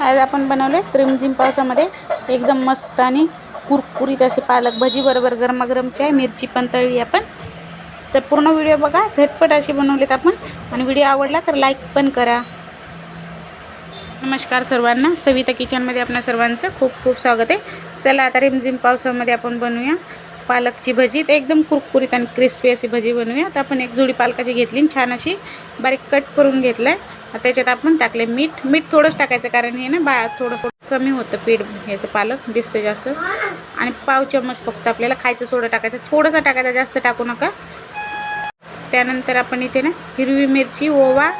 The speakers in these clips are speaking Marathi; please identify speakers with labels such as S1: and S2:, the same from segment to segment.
S1: आज आपण बनवले रिमझिम पावसामध्ये. एकदम मस्त आणि कुरकुरीत असे पालक भजी बरोबर गरमागरम चाय मिरची पण तळली आपण. तर पूर्ण व्हिडिओ बघा झटपट असे बनवलेत आपण. आणि व्हिडिओ आवडला तर लाईक पण करा. नमस्कार सर्वांना. सविता किचनमध्ये आपल्या सर्वांचं खूप खूप स्वागत आहे. चला आता रिमझिम पावसामध्ये आपण बनवूया पालकची भजी. तर एकदम कुरकुरीत आणि क्रिस्पी अशी भजी बनवूया. तर आपण एक जुडी पालकाची घेतली आणि छान अशी बारीक कट करून घेतलं आहे त्याच्यात आपण टाकले मीठ. मीठ थोडंच टाकायचं कारण हे ना बा थोडं थोडं कमी होतं पीठ ह्याचं पालक दिसतं जास्त. आणि पाव चम्मच फक्त आपल्याला खायचं सोडं टाकायचं. थोडंसं टाकायचं जास्त टाकू नका. त्यानंतर आपण इथे ना हिरवी मिरची ओवा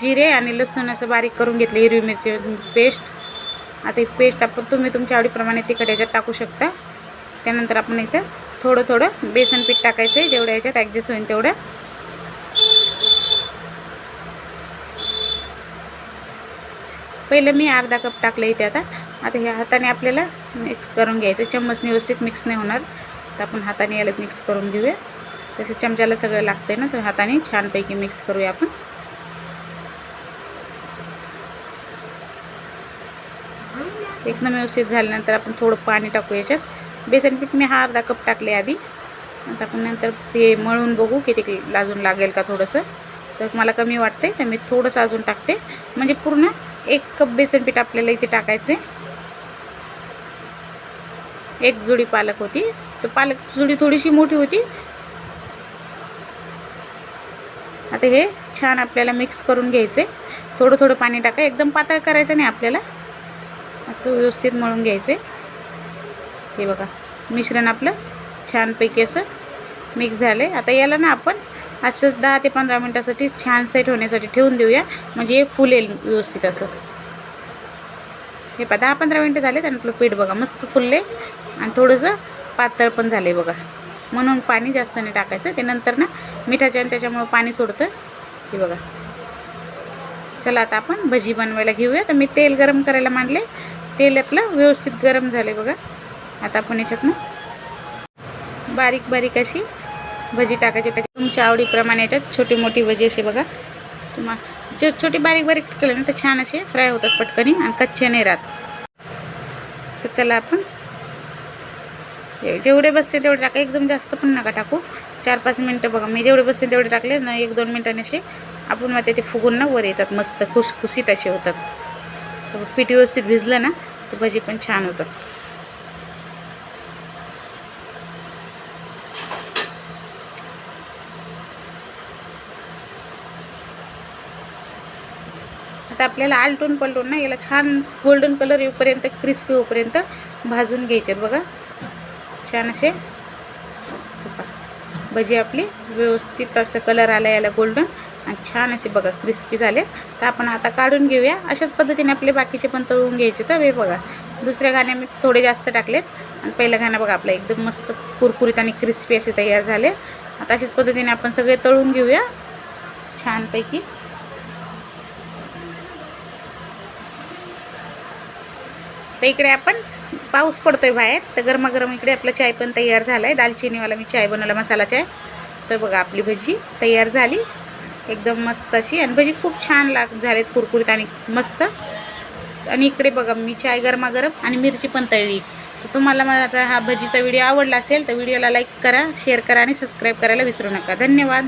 S1: जिरे आणि लसूण असं बारीक करून घेतले. हिरवी मिरची पेस्ट. आता ही पेस्ट आपण तुम्ही तुमच्या आवडीप्रमाणे तिखट याच्यात टाकू शकता. त्यानंतर आपण इथं थोडं थोडं बेसन पीठ टाकायचं आहे जेवढ्या याच्यात ॲडजस्ट होईल तेवढं. पहिलं मी अर्धा कप टाकलं इथे आता. आता ह्या हाताने आपल्याला मिक्स करून घ्यायचं. चम्मचने व्यवस्थित मिक्स नाही होणार. तर आपण हाताने याला मिक्स करून घेऊया. तसं चमच्याला सगळं लागतंय ना तर हाताने छानपैकी मिक्स करूया आपण. एकदम व्यवस्थित झाल्यानंतर आपण थोडं पाणी टाकू याच्यात. बेसन पीठ मी हा अर्धा कप टाकले आधी. आता आपण नंतर ते मळून बघू किती लाजून लागेल का थोडंसं. तर मला कमी वाटते तर मी थोडंसं अजून टाकते. म्हणजे पूर्ण एक कप बेसन पीठ आपल्याला इथे टाकायचे एक जुडी पालक होती. तर पालक जुडी थोडीशी मोठी होती. आता हे छान आपल्याला मिक्स करून घ्यायचे थोडं थोडं पाणी टाका. एकदम पातळ करायचं नाही आपल्याला. असं व्यवस्थित मळून घ्यायचं हे बघा मिश्रण आपलं छानपैकी असं मिक्स झालं आहे आता याला ना आपण असंच दहा ते पंधरा मिनटासाठी छान सेट होण्यासाठी ठेवून देऊया. म्हणजे हे फुलेल व्यवस्थित असं. हे पा दहा पंधरा मिनटं झाले त्यानंतर आपलं पीठ बघा मस्त फुलले. आणि थोडंसं पातळ पण झाले बघा. म्हणून पाणी जास्त नाही टाकायचं. ते नंतर ना मिठाच्या आणि त्याच्यामुळं पाणी सोडतं. हे बघा. चला आता आपण भजी बनवायला घेऊया. तर मी तेल गरम करायला मांडले. तेल आपलं व्यवस्थित गरम झाले बघा. आता आपण याच्यातनं बारीक बारीक अशी भजी टाकायची त्याच्या तुमच्या आवडीप्रमाणे याच्यात छोटी मोठी भजी अशी बघा. तुम्हा जे छोटी बारीक बारीक केलं ना तर छान असे फ्राय होतात पटकनी आणि कच्चे नाही राहत. तर चला आपण. जेवढे बसते तेवढे टाका. एकदम जास्त पण नका टाकू. चार पाच मिनटं बघा. मी जेवढे बसते तेवढे टाकले. ना एक दोन मिनटाने असे आपण मग ते फुगून ना वर येतात. मस्त खुसखुशीत असे होतात. तर पीठ व्यवस्थित भिजलं ना तर भजी पण छान होतात. आता आपल्याला आलटून पलटून ना याला छान गोल्डन कलर येऊपर्यंत क्रिस्पी होईपर्यंत भाजून घ्यायचे बघा. छान असे. भजी आपली व्यवस्थित असं कलर आला याला गोल्डन आणि छान असे बघा क्रिस्पी झाले तर आपण आता काढून घेऊया. अशाच पद्धतीने आपले बाकीचे पण तळून घ्यायचे तर हे बघा. दुसऱ्या गाण्या मी थोडे जास्त टाकलेत. आणि पहिलं गाणं बघा आपलं एकदम मस्त कुरकुरीत आणि क्रिस्पी असे तयार झाले. आता अशाच पद्धतीने आपण सगळे तळून घेऊया. छानपैकी. तर इकडे आपण पाऊस पडतोय बाहेर. तर गरमागरम इकडे आपला चाय पण तयार झाला आहे दालचिनीवाला मी चाय बनवला मसाला चाय. तर बघा आपली भजी तयार झाली. एकदम मस्त अशी. आणि भजी खूप छान लाग झालेत कुरकुरीत आणि मस्त. आणि इकडे बघा मी चाय गरमागरम आणि मिरची पण तळली. तर तुम्हाला माझा हा भजीचा व्हिडिओ आवडला असेल तर व्हिडिओला लाईक करा शेअर करा आणि सबस्क्राईब करायला विसरू नका. धन्यवाद.